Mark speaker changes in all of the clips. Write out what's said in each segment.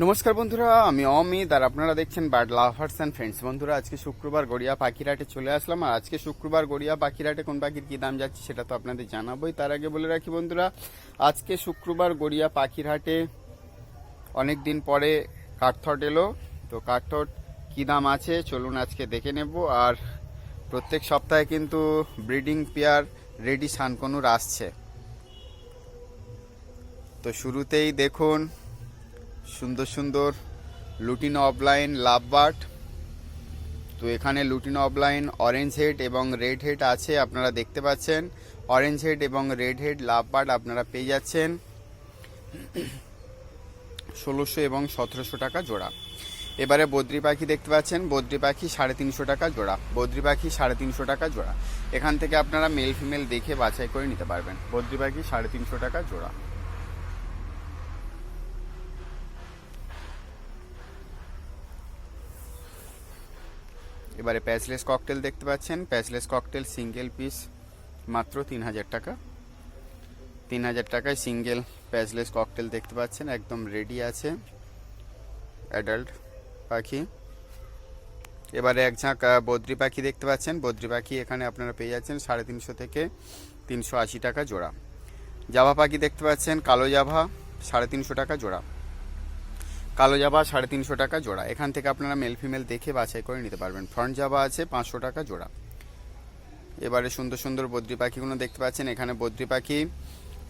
Speaker 1: নমস্কার বন্ধুরা, আমি অমিত আর আপনারা দেখছেন বার্ড লাভার্স অ্যান্ড ফ্রেন্ডস বন্ধুরা, আজকে শুক্রবার গড়িয়া পাখিরহাটে চলে আসলাম আর আজকে শুক্রবার গড়িয়া পাখিরহাটে কোন পাখির কী দাম যাচ্ছে সেটা তো আপনাদের জানাবোই। তার আগে বলে রাখি বন্ধুরা, আজকে শুক্রবার গড়িয়া পাখিরহাটে অনেক দিন পরে কাঠথট এলো। তো কাঠথট কী দাম আছে চলুন আজকে দেখে নেব আর প্রত্যেক সপ্তাহে কিন্তু ব্রিডিং পেয়ার রেডি সানকনুর আসছে। তো শুরুতেই দেখুন সুন্দর সুন্দর লুটিনো অফলাইন লাভ বার্ড। তো এখানে লুটিনো অফলাইন, অরেঞ্জ হেড এবং রেড হেড আছে, আপনারা দেখতে পাচ্ছেন। অরেঞ্জ হেড এবং রেড হেড লাভ বার্ড আপনারা পেয়ে যাচ্ছেন। ষোলোশো এবং সতেরোশো টাকা জোড়া। এবারে বদ্রি পাখি দেখতে পাচ্ছেন, বদ্রি পাখি সাড়ে তিনশো টাকা জোড়া। বদ্রি পাখি সাড়ে তিনশো টাকা জোড়া। এখান থেকে আপনারা মেল ফিমেল দেখে বাছাই করে নিতে পারবেন। বদ্রি পাখি সাড়ে তিনশো টাকা জোড়া। এবারে প্যাচলেস ককটেল দেখতে পাচ্ছেন। প্যাচলেস ককটেল সিঙ্গেল পিস, মাত্র তিন হাজার টাকা। তিন হাজার টাকায় সিঙ্গেল প্যাচলেস ককটেল দেখতে পাচ্ছেন, একদম রেডি আছে অ্যাডাল্ট পাখি। এবারে এক ঝাঁক বদ্রি পাখি দেখতে পাচ্ছেন। বদ্রি পাখি এখানে আপনারা পেয়ে যাচ্ছেন সাড়ে তিনশো থেকে তিনশো আশি টাকা জোড়া। জাভা পাখি দেখতে পাচ্ছেন, কালো জাভা, সাড়ে তিনশো টাকা জোড়া। কালো জাবা, সাড়ে তিনশো টাকা জোড়া। এখান থেকে আপনারা মেল ফিমেল দেখে বাছাই করে নিতে পারবেন। ফ্রন্ট জাবা আছে, পাঁচশো টাকা জোড়া। এবারে সুন্দর সুন্দর বদ্রি পাখিগুলো দেখতে পাচ্ছেন। এখানে বদ্রি পাখি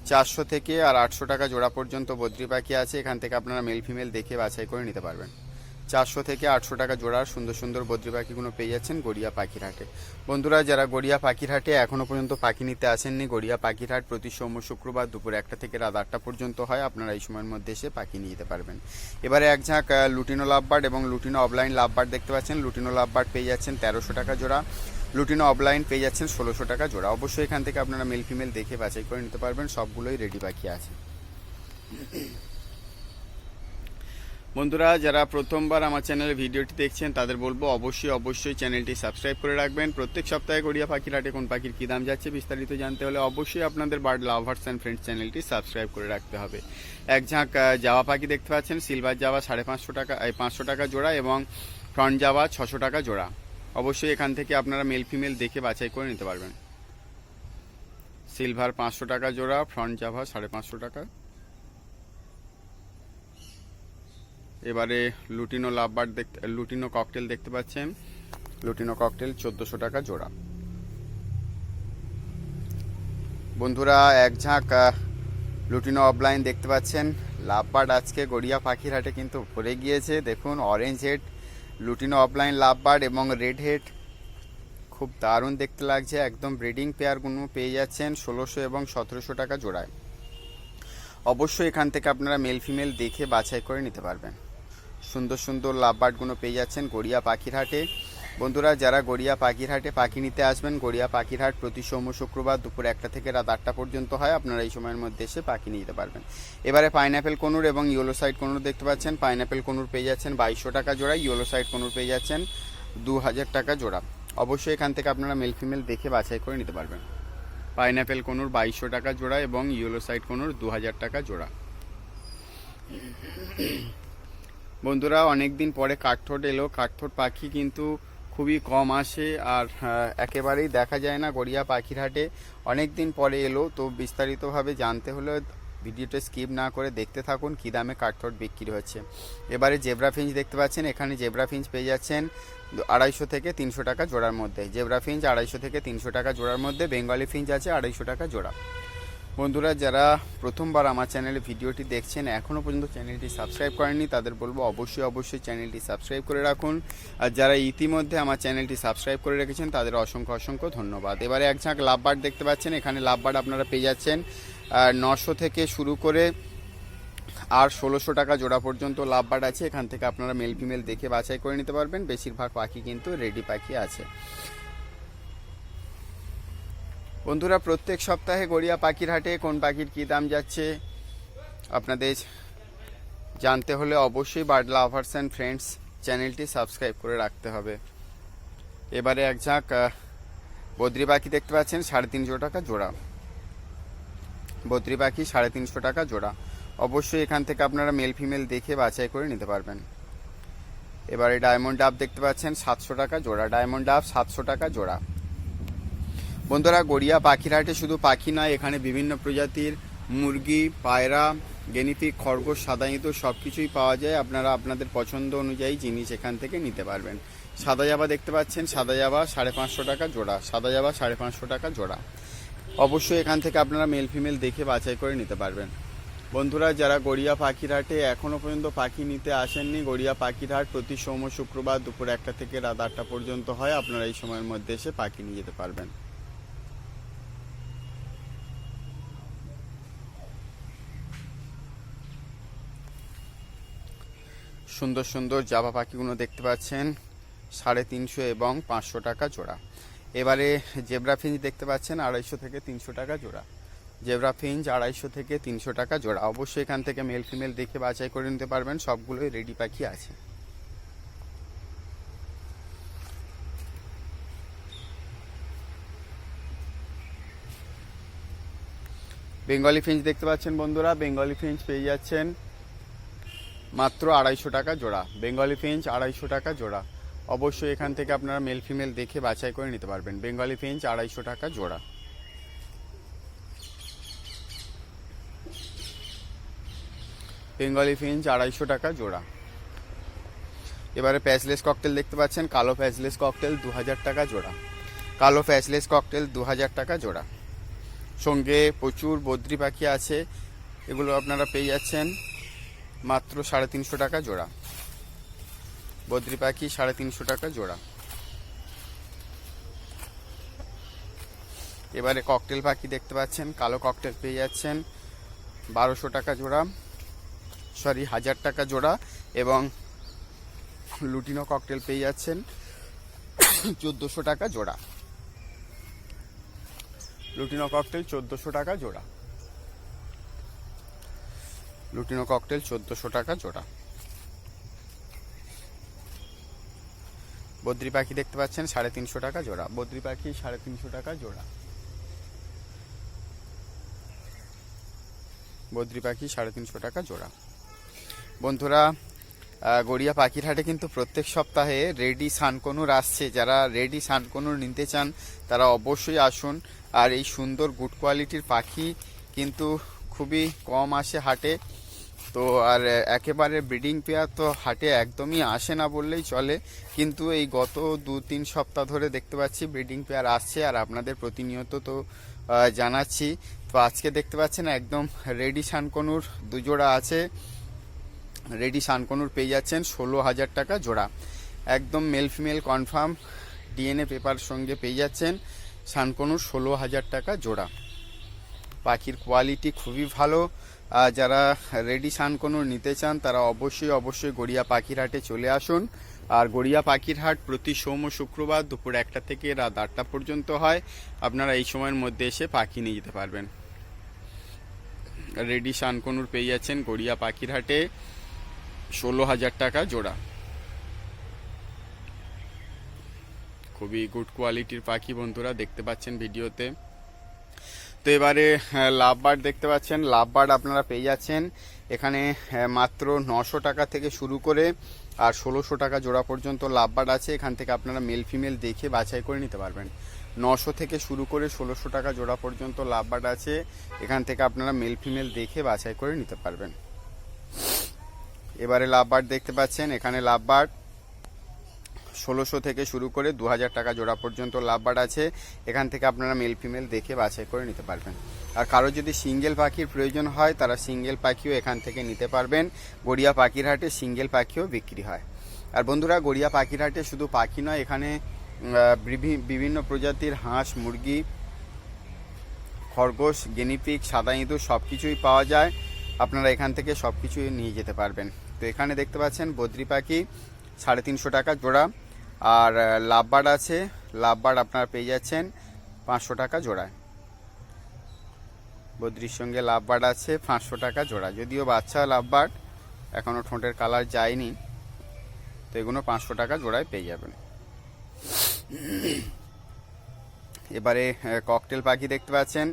Speaker 1: চারশো থেকে আর আটশো টাকা জোড়া পর্যন্ত বদ্রি পাখি আছে। এখান থেকে আপনারা মেল ফিমেল দেখে বাছাই করে নিতে পারবেন। চারশো থেকে আটশো টাকা জোড়ার সুন্দর সুন্দর বদ্রি পাখিগুলো পেয়ে যাচ্ছেন গড়িয়া পাখির হাটে বন্ধুরা, যারা গড়িয়া পাখির হাটে এখনও পর্যন্ত পাখি নিতে আসেননি, গড়িয়া পাখির হাট প্রতি সোম শুক্রবার দুপুর একটা থেকে রাত আটটা পর্যন্ত হয়। আপনারা এই সময়ের মধ্যে এসে পাখি নিয়ে যেতে পারবেন। এবারে এক ঝাঁক লুটিনো লাভবার্ড এবং লুটিনো অফলাইন লাভবার্ড দেখতে পাচ্ছেন। লুটিনো লাভবার্ড পেয়ে যাচ্ছেন তেরোশো টাকা জোড়া। লুটিনো অফলাইন পেয়ে যাচ্ছেন ষোলোশো টাকা জোড়া। অবশ্যই এখান থেকে আপনারা মেল ফিমেল দেখে বাছাই করে নিতে পারবেন। সবগুলোই রেডি পাখি আছে। বন্ধুরা, যারা প্রথমবার আমার চ্যানেলে ভিডিওটি দেখছেন, তাদের বলব অবশ্যই অবশ্যই চ্যানেলটি সাবস্ক্রাইব করে রাখবেন। প্রত্যেক সপ্তাহে গড়িয়া পাখির হাটে কোন পাখির কী দাম যাচ্ছে বিস্তারিত জানতে হলে অবশ্যই আপনাদের বার্ড লাভার্স অ্যান্ড ফ্রেন্ডস চ্যানেলটি সাবস্ক্রাইব করে রাখতে হবে। এক ঝাঁক জাভা পাখি দেখতে পাচ্ছেন, সিলভার জাভা সাড়ে পাঁচশো টাকা, এই পাঁচশো টাকা জোড়া এবং ফ্রন্ট জাভা ছশো টাকা জোড়া। অবশ্যই এখান থেকে আপনারা মেল ফিমেল দেখে বাছাই করে নিতে পারবেন। সিলভার পাঁচশো টাকা জোড়া, ফ্রন্ট জাভা সাড়ে পাঁচশো টাকা। এবারে লুটিনো লাভবার দেখতে, লুটিনো ককটেল দেখতে পাচ্ছেন। লুটিনো ককটেল চোদ্দোশো টাকা জোড়া। বন্ধুরা, এক ঝাঁক লুটিনো অফলাইন দেখতে পাচ্ছেন। লাভবার্ড আজকে গড়িয়া পাখির হাটে কিন্তু ভরে গিয়েছে। দেখুন orange head lutino opaline lovebird এবং রেড হেড খুব দারুণ দেখতে লাগছে। একদম ব্রিডিং পেয়ারগুলো পেয়ে যাচ্ছেন ষোলোশো এবং সতেরোশো টাকা জোড়ায়। অবশ্যই এখান থেকে আপনারা মেল ফিমেল দেখে বাছাই করে নিতে পারবেন। সুন্দর সুন্দর লাভবার্ডগুলো পেয়ে যাচ্ছেন গড়িয়া পাখির হাটে বন্ধুরা, যারা গড়িয়া পাখির হাটে পাখি নিতে আসবেন, গড়িয়া পাখির হাট প্রতি সোম শুক্রবার দুপুর একটা থেকে রাত আটটা পর্যন্ত হয়। আপনারা এই সময়ের মধ্যে এসে পাখি নিতে পারবেন। এবারে পাইনাপেল কনুর এবং ইয়েলো সাইড কনুর দেখতে পাচ্ছেন। পাইনাপেল কনুর পেয়ে যাচ্ছেন বাইশশো টাকা জোড়া, ইয়েলো সাইড কনুর পেয়ে যাচ্ছেন দু হাজার টাকা জোড়া। অবশ্যই এখান থেকে আপনারা মেল ফিমেল দেখে বাছাই করে নিতে পারবেন। পাইনাপেল কনুর বাইশশো টাকা জোড়া এবং ইয়েলো সাইড কনুর দু হাজার টাকা জোড়া। বন্ধুরা অনেক দিন পরে কাঠঠোট এলো। কাঠঠোট পাখি কিন্তু খুবই কম আসে আর আহ, একেবারেই দেখা যায় না গড়িয়া পাখির হাটে। অনেক দিন পরে এলো তো বিস্তারিতভাবে জানতে হলে ভিডিওটা স্কিপ না করে দেখতে থাকুন কী দামে কাঠঠোট বিক্রি হচ্ছে। এবারে জেব্রা ফিঞ্চ দেখতে পাচ্ছেন এখানে জেব্রা ফিঞ্চ পেয়ে যাচ্ছেন আড়াইশো থেকে তিনশো টাকা জোড়ার মধ্যে। জেব্রা ফিঞ্চ আড়াইশো থেকে তিনশো টাকা জোড়ার মধ্যে বেঙ্গলি ফিঞ্চ আছে আড়াইশো টাকা জোড়া। বন্ধুরা, যারা প্রথমবার আমার চ্যানেলে ভিডিওটি দেখছেন এখনও পর্যন্ত চ্যানেলটি সাবস্ক্রাইব করেননি, তাদের বলব অবশ্যই অবশ্যই চ্যানেলটি সাবস্ক্রাইব করে রাখুন। আর যারা ইতিমধ্যে আমার চ্যানেলটি সাবস্ক্রাইব করে রেখেছেন, তাদের অসংখ্য অসংখ্য ধন্যবাদ। এবারে এক ঝাঁক লাভবার্ড দেখতে পাচ্ছেন, এখানে লাভবার্ড আপনারা পেয়ে যাচ্ছেন। নশো থেকে শুরু করে আর ষোলোশো টাকা জোড়া পর্যন্ত লাভবার্ড আছে, এখান থেকে আপনারা মেল ফিমেল দেখে বাছাই করে নিতে পারবেন। বেশিরভাগ পাখি কিন্তু রেডি পাখি আছে। বন্ধুরা, প্রত্যেক সপ্তাহে গড়িয়া পাখির হাটে কোন পাখির কী দাম যাচ্ছে আপনাদের জানতে হলে অবশ্যই বার্ড লাভার্স অ্যান্ড ফ্রেন্ডস চ্যানেলটি সাবস্ক্রাইব করে রাখতে হবে। এবারে এক ঝাঁক বদ্রি পাখি দেখতে পাচ্ছেন, সাড়ে তিনশো টাকা জোড়া। বদ্রি পাখি সাড়ে তিনশো টাকা জোড়া। অবশ্যই এখান থেকে আপনারা মেল ফিমেল দেখে বাছাই করে নিতে পারবেন। এবারে ডায়মন্ড ডাব দেখতে পাচ্ছেন, সাতশো টাকা জোড়া। ডায়মন্ড ডাব সাতশো টাকা জোড়া। বন্ধুরা গড়িয়া পাখির হাটে শুধু পাখি নয়, এখানে বিভিন্ন প্রজাতির মুরগি, পায়রা গেনিপিক খরগোশ, সাদা ইঁদুর সব কিছুই পাওয়া যায়। আপনারা আপনাদের পছন্দ অনুযায়ী জিনিস এখান থেকে নিতে পারবেন। সাদা জাবা দেখতে পাচ্ছেন, সাদা জাবা সাড়ে পাঁচশো টাকা জোড়া, সাদা জাবা সাড়ে পাঁচশো টাকা জোড়া। অবশ্যই এখান থেকে আপনারা মেল ফিমেল দেখে বাছাই করে নিতে পারবেন। বন্ধুরা, যারা গড়িয়া পাখির হাটে এখনও পর্যন্ত পাখি নিতে আসেননি, গড়িয়া পাখির হাট প্রতি সোম শুক্রবার দুপুর একটা থেকে রাত আটটা পর্যন্ত হয়। আপনারা এই সময়ের মধ্যে এসে পাখি নিয়ে যেতে পারবেন। সুন্দর সুন্দর জাভা পাখিগুলো দেখতে পাচ্ছেন। সাড়ে তিনশো এবং পাঁচশো টাকা জোড়া। এবারে জেব্রা ফিঞ্চ দেখতে পাচ্ছেন, আড়াইশো থেকে তিনশো টাকা জোড়া। জেব্রা ফিঞ্চ আড়াইশো থেকে তিনশো টাকা জোড়া। অবশ্যই এখান থেকে মেল ফিমেল দেখে বাছাই করে নিতে পারবেন। সবগুলোই রেডি পাখি আছে। বেঙ্গলি ফিঞ্চ দেখতে পাচ্ছেন বন্ধুরা। বেঙ্গলি ফিঞ্চ পেয়ে যাচ্ছেন মাত্র আড়াইশো টাকা জোড়া। বেঙ্গলি ফিঞ্চ আড়াইশো টাকা জোড়া। অবশ্যই এখান থেকে আপনারা মেল ফিমেল দেখে বাছাই করে নিতে পারবেন। বেঙ্গলি ফিঞ্চ আড়াইশো টাকা জোড়া। বেঙ্গলি ফিঞ্চ আড়াইশো টাকা জোড়া। এবারে প্যাচলেস ককটেল দেখতে পাচ্ছেন। কালো প্যাচলেস ককটেল দু হাজার টাকা জোড়া। কালো প্যাচলেস ককটেল দু হাজার টাকা জোড়া। সঙ্গে প্রচুর বদ্রি পাখি আছে। এগুলো আপনারা পেয়ে যাচ্ছেন। মাত্র সাড়ে তিনশো টাকা জোড়া। বদ্রি পাখি সাড়ে তিনশো টাকা জোড়া। এবারে ককটেল পাখি দেখতে পাচ্ছেন, কালো ককটেল পেয়ে যাচ্ছেন। বারোশো টাকা জোড়া সরি হাজার টাকা জোড়া এবং লুটিনো ককটেল পেয়ে যাচ্ছেন, চোদ্দোশো টাকা জোড়া। লুটিনো ককটেল চোদ্দোশো টাকা জোড়া। লুটিনো ককটেল চোদ্দোশো টাকা জোড়া। বদ্রি পাখি দেখতে পাচ্ছেন, সাড়ে তিনশো টাকা জোড়া। বদ্রি পাখি সাড়ে তিনশো টাকা জোড়া। বদ্রি পাখি সাড়ে তিনশো টাকা জোড়া। বন্ধুরা গড়িয়া পাখির হাটে কিন্তু প্রত্যেক সপ্তাহে রেডি সানকনুর আসছে। যারা রেডি সানকনুর নিতে চান, তারা অবশ্যই আসুন। আর এই সুন্দর গুড কোয়ালিটির পাখি কিন্তু খুবই কম আসে হাটে। তো আর একেবারে ব্রিডিং পেয়ার তো হাটে একদমই আসে না বললেই চলে। কিন্তু এই গত দু তিন সপ্তাহ ধরে দেখতে পাচ্ছি ব্রিডিং পেয়ার আসছে আর আপনাদের প্রতিনিয়ত তো জানাচ্ছি। তো আজকে দেখতে পাচ্ছেন একদম রেডি সানকনুর দুজোড়া আছে। রেডি শানকনুর পেয়ে যাচ্ছেন ষোলো হাজার টাকা জোড়া। একদম male female confirm DNA paper সঙ্গে পেয়ে যাচ্ছেন শানকনুর ষোলো হাজার টাকা জোড়া। পাখির কোয়ালিটি খুবই ভালো। যারা রেডি সানকনুর নিতে চান, তারা অবশ্যই অবশ্যই গড়িয়া পাখিরহাটে চলে আসুন। আর গড়িয়া পাখিরহাট প্রতি সোম ও শুক্রবার দুপুর একটা থেকে রাত আটটা পর্যন্ত হয়। আপনারা এই সময়ের মধ্যে এসে পাখি নিয়ে যেতে পারবেন। রেডি সানকনুর পেয়ে যাচ্ছেন গড়িয়া পাখির হাটে ষোলো হাজার টাকা জোড়া। খুবই গুড কোয়ালিটির পাখি বন্ধুরা দেখতে পাচ্ছেন ভিডিওতে। তো এবারে লাভবার্ড দেখতে পাচ্ছেন লাভবার্ড আপনারা পেয়ে যাচ্ছেন। এখানে আহ, মাত্র নশো টাকা থেকে শুরু করে আর ষোলোশো টাকা জোড়া পর্যন্ত লাভবার্ড আছে। এখান থেকে আপনারা মেল ফিমেল দেখে বাছাই করে নিতে পারবেন। নশো থেকে শুরু করে ষোলোশো টাকা জোড়া পর্যন্ত লাভবার্ড আছে। এখান থেকে আপনারা মেল ফিমেল দেখে বাছাই করে নিতে পারবেন। এবারে লাভবার্ড দেখতে পাচ্ছেন এখানে লাভবার্ড ষোলোশো থেকে শুরু করে দু হাজার টাকা জোড়া পর্যন্ত লাভবার্ড আছে। এখান থেকে আপনারা মেল ফিমেল দেখে বাছাই করে নিতে পারবেন। আর কারও যদি সিঙ্গেল পাখির প্রয়োজন হয়, তারা সিঙ্গেল পাখিও এখান থেকে নিতে পারবেন। গড়িয়া পাখির হাটে সিঙ্গেল পাখিও বিক্রি হয়। আর বন্ধুরা, গড়িয়া পাখির হাটে শুধু পাখি নয়, এখানে বিভি- বিভিন্ন প্রজাতির হাঁস, মুরগি, খরগোশ গেনিপিক সাদা ইঁদুর সব কিছুই পাওয়া যায়। আপনারা এখান থেকে সব কিছুই নিয়ে যেতে পারবেন। তো এখানে দেখতে পাচ্ছেন বদ্রি পাখি, সাড়ে তিনশো টাকা জোড়া। আর লাভবার আছে। লাভবার আপনারা পেয়ে যাচ্ছেন পাঁচশো টাকা জোড়ায়। বদ্রির সঙ্গে লাভবার আছে পাঁচশো টাকা জোড়া। যদিও বাচ্চা লাভবার এখনও ঠোঁটের কালার যায়নি, তো এগুলো পাঁচশো টাকা জোড়ায় পেয়ে যাবেন। এবারে ককটেল পাখি দেখতে পাচ্ছেন।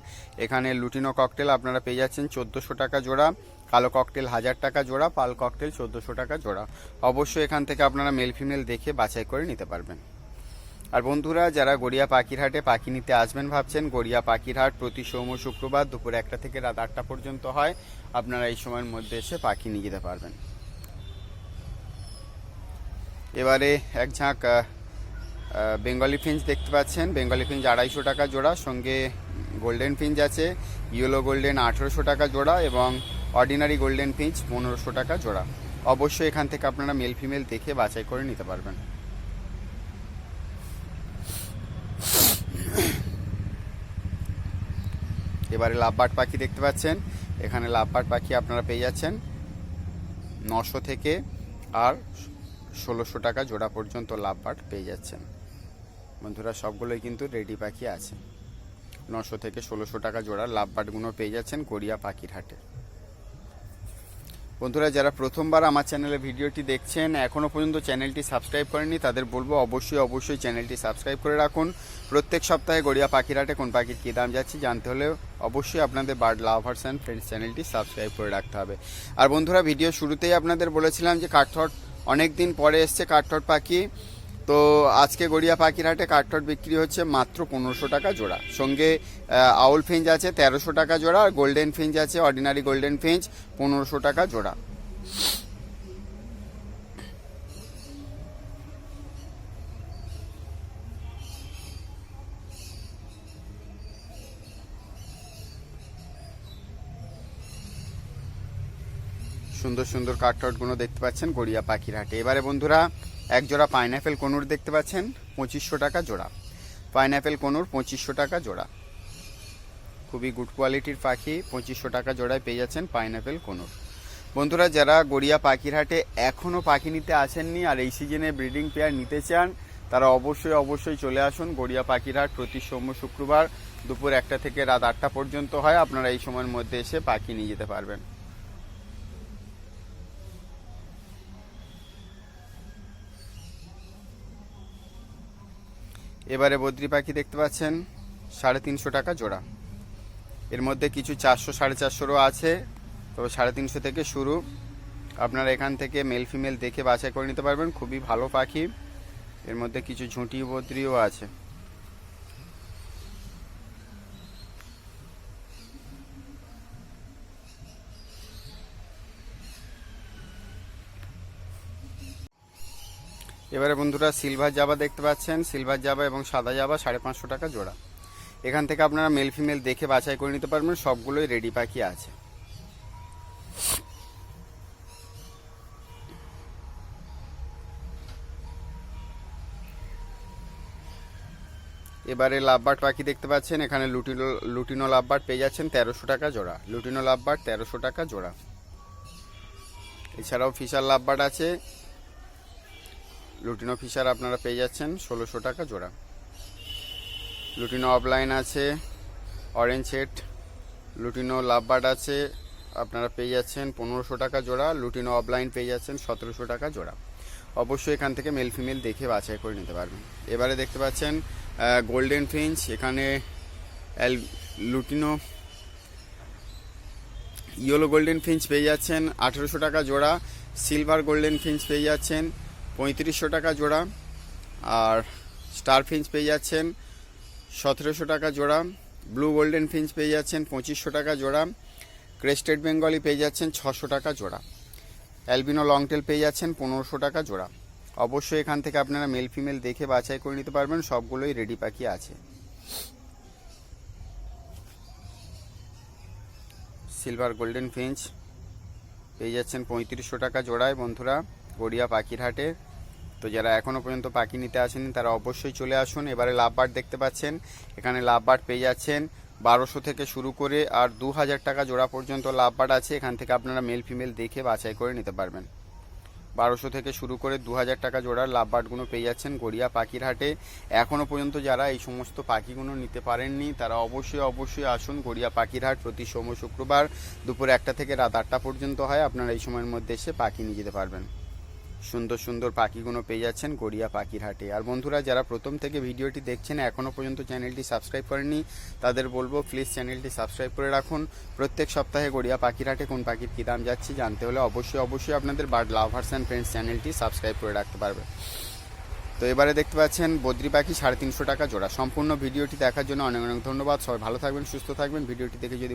Speaker 1: এখানে লুটিনো ককটেল আপনারা পেয়ে যাচ্ছেন চোদ্দোশো টাকা জোড়া, কালো ককটেল হাজার টাকা জোড়া, পাল ককটেল চোদ্দোশো টাকা জোড়া। অবশ্যই এখান থেকে আপনারা মেল ফিমেল দেখে বাছাই করে নিতে পারবেন। আর বন্ধুরা, যারা গড়িয়া পাখিরহাটে পাখি নিতে আসবেন ভাবছেন, গড়িয়া পাখিরহাট প্রতি সোম শুক্রবার দুপুর একটা থেকে রাত আটটা পর্যন্ত হয়। আপনারা এই সময়ের মধ্যে এসে পাখি নিয়ে যেতে পারবেন। এবারে এক ঝাঁক বেঙ্গলি ফিঞ্চ দেখতে পাচ্ছেন। বেঙ্গলি ফিঞ্চ আড়াইশো টাকা জোড়া, সঙ্গে গোল্ডেন ফিঞ্চ আছে, ইয়েলো গোল্ডেন আঠেরোশো টাকা জোড়া এবং অর্ডিনারি গোল্ডেন ফিঞ্চ পনেরোশো টাকা জোড়া। অবশ্যই এখান থেকে আপনারা মেল ফিমেল দেখে বাছাই করে নিতে পারবেন। এবারে লাভবার্ড পাখি দেখতে পাচ্ছেন। এখানে লাভবার্ড পাখি আপনারা পেয়ে যাচ্ছেন। নশো থেকে আর ষোলোশো টাকা জোড়া পর্যন্ত লাভবার্ড পেয়ে যাচ্ছেন। বন্ধুরা, সবগুলোই কিন্তু রেডি পাখি আছে। নশো থেকে ষোলোশো টাকা জোড়া লাভ লাভবার্ডগুলো পেয়ে যাচ্ছেন গড়িয়া পাখির হাটে। বন্ধুরা, যারা প্রথমবার আমার চ্যানেলে ভিডিওটি দেখছেন এখনও পর্যন্ত চ্যানেলটি সাবস্ক্রাইব করেনি তাদের বলব অবশ্যই অবশ্যই চ্যানেলটি সাবস্ক্রাইব করে রাখুন। প্রত্যেক সপ্তাহে গড়িয়া পাখিরহাটে কোন পাখির কী দাম যাচ্ছে জানতে হলে অবশ্যই আপনাদের বার্ড লাভার্স অ্যান্ড ফ্রেন্ডস চ্যানেলটি সাবস্ক্রাইব করে রাখতে হবে। আর বন্ধুরা, ভিডিও শুরুতেই আপনাদের বলেছিলাম যে কাঠঠট অনেক দিন পরে এসছে কাঠঠট পাখি। তো আজকে গড়িয়া পাখিরহাটে কাঠঠট বিক্রি হচ্ছে মাত্র পনেরোশো টাকা জোড়া। সঙ্গে আউল ফিঞ্জ আছে তেরোশো টাকা জোড়া আর গোল্ডেন ফিঞ্জ আছে, অর্ডিনারি গোল্ডেন ফিঞ্জ পনেরোশো টাকা জোড়া। সুন্দর সুন্দর কাঠঠটগুলো দেখতে পাচ্ছেন গড়িয়া পাখির হাটে এবারে বন্ধুরা, এক জোড়া পাইনঅ্যাপেল কনুর দেখতে পাচ্ছেন, পঁচিশশো টাকা জোড়া। পাইনঅ্যাপেল কনুর পঁচিশশো টাকা জোড়া। খুবই গুড কোয়ালিটির পাখি, পঁচিশশো টাকা জোড়ায় পেয়ে যাচ্ছেন পাইনঅ্যাপেল কনুর। বন্ধুরা, যারা গড়িয়া পাখির হাটে এখনও পাখি নিতে আসেননি আর এই সিজনে ব্রিডিং পেয়ার নিতে চান, তারা অবশ্যই অবশ্যই চলে আসুন গড়িয়া পাখির হাট প্রতি সোম ও শুক্রবার দুপুর একটা থেকে রাত আটটা পর্যন্ত হয়। আপনারা এই সময়ের মধ্যে এসে পাখি নিয়ে যেতে পারবেন। এবারে বদ্রি পাখি দেখতে পাচ্ছেন, সাড়ে তিনশো টাকা জোড়া। এর মধ্যে কিছু চারশো, সাড়ে চারশোরও আছে। তবে সাড়ে তিনশো থেকে শুরু। আপনারা এখান থেকে মেল ফিমেল দেখে বাছাই করে নিতে পারবেন। খুবই ভালো পাখি। এর মধ্যে কিছু ঝুঁটি বদ্রিও আছে। এবারে বন্ধুরা সিলভার জাবা দেখতে পাচ্ছেন। সিলভার জাবা এবং সাদা জাবা সাড়ে পাঁচশো টাকা জোড়া। এখান থেকে আপনারা মেল ফিমেল দেখে বাছাই করে নিতে পারবেন। সবগুলোই রেডি পাখি আছে। এবারে লাভবার্ড পাখি দেখতে পাচ্ছেন। এখানে লুটিনো লুটিনো লাভবার্ড পেয়ে যাচ্ছেন তেরোশো টাকা জোড়া। লুটিনো লাভবার্ড তেরোশো টাকা জোড়া। এছাড়াও ফিশার লাভবার্ড আছে। লুটিনো ফিশার আপনারা পেয়ে যাচ্ছেন ষোলোশো টাকা জোড়া। লুটিনো অফলাইন আছে অরেঞ্জ হেড লুটিনো লাভবার্ড আছে, আপনারা পেয়ে যাচ্ছেন পনেরোশো টাকা জোড়া লুটিনো অফলাইন পেয়ে যাচ্ছেন সতেরোশো টাকা জোড়া। অবশ্যই এখান থেকে মেল ফিমেল দেখে বাছাই করে নিতে পারবেন। এবারে দেখতে পাচ্ছেন গোল্ডেন ফিঞ্চ এখানে অ্যাল লুটিনো ইয়েলো গোল্ডেন ফিঞ্চ পেয়ে যাচ্ছেন, আঠেরোশো টাকা জোড়া সিলভার গোল্ডেন ফিঞ্চ পেয়ে যাচ্ছেন পঁয়ত্রিশশো টাকা জোড়া। আর স্টার ফিঞ্চ পেয়ে যাচ্ছেন সতেরোশো টাকা জোড়া। ব্লু গোল্ডেন ফিঞ্চ পেয়ে যাচ্ছেন পঁচিশশো টাকা জোড়া। ক্রেস্টেড বেঙ্গলি পেয়ে যাচ্ছেন ছশো টাকা জোড়া। অ্যালবিনো লংটেল পেয়ে যাচ্ছেন পনেরোশো টাকা জোড়া। অবশ্যই এখান থেকে আপনারা মেল ফিমেল দেখে বাছাই করে নিতে পারবেন, সবগুলোই রেডি পাখি আছে। সিলভার গোল্ডেন ফিঞ্চ পেয়ে যাচ্ছেন পঁয়ত্রিশশো টাকা জোড়ায় বন্ধুরা, গড়িয়া পাখির হাটে তো যারা এখনও পর্যন্ত পাখি নিতে আসেনি, তারা অবশ্যই চলে আসুন। এবারে লাভবার্ড দেখতে পাচ্ছেন, এখানে লাভবার্ড পেয়ে যাচ্ছেন বারোশো থেকে শুরু করে আর দু হাজার টাকা জোড়া পর্যন্ত লাভবার্ড আছে। এখান থেকে আপনারা মেল ফিমেল দেখে বাছাই করে নিতে পারবেন। বারোশো থেকে শুরু করে দু হাজার টাকা জোড়ার লাভবার্ডগুলো পেয়ে যাচ্ছেন গড়িয়া পাখির হাটে। এখনও পর্যন্ত যারা এই সমস্ত পাখিগুলো নিতে পারেননি, তারা অবশ্যই অবশ্যই আসুন গড়িয়া পাখির হাট প্রতি সোম শুক্রবার দুপুর একটা থেকে রাত আটটা পর্যন্ত হয়। আপনারা এই সময়ের মধ্যে এসে পাখি নিয়ে যেতে পারবেন। সুন্দর সুন্দর পাখিগুলো পেয়ে যাচ্ছেন গড়িয়া পাখির হাটে। আর বন্ধুরা, যারা প্রথম থেকে ভিডিওটি দেখছেন এখনও পর্যন্ত চ্যানেলটি সাবস্ক্রাইব করেননি, তাদের বলব প্লিজ চ্যানেলটি সাবস্ক্রাইব করে রাখুন। প্রত্যেক সপ্তাহে গড়িয়া পাখির হাটে কোন পাখির কী দাম যাচ্ছে জানতে হলে অবশ্যই অবশ্যই আপনাদের বার্ড লাভার্স অ্যান্ড ফ্রেন্ডস চ্যানেলটি সাবস্ক্রাইব করে রাখতে পারবে। তো এবারে দেখতে পাচ্ছেন, বদ্রি পাখি সাড়ে তিনশো টাকা জোড়া। সম্পূর্ণ ভিডিওটি দেখার জন্য অনেক অনেক ধন্যবাদ। সবাই ভালো থাকবেন, সুস্থ থাকবেন। ভিডিওটি দেখে যদি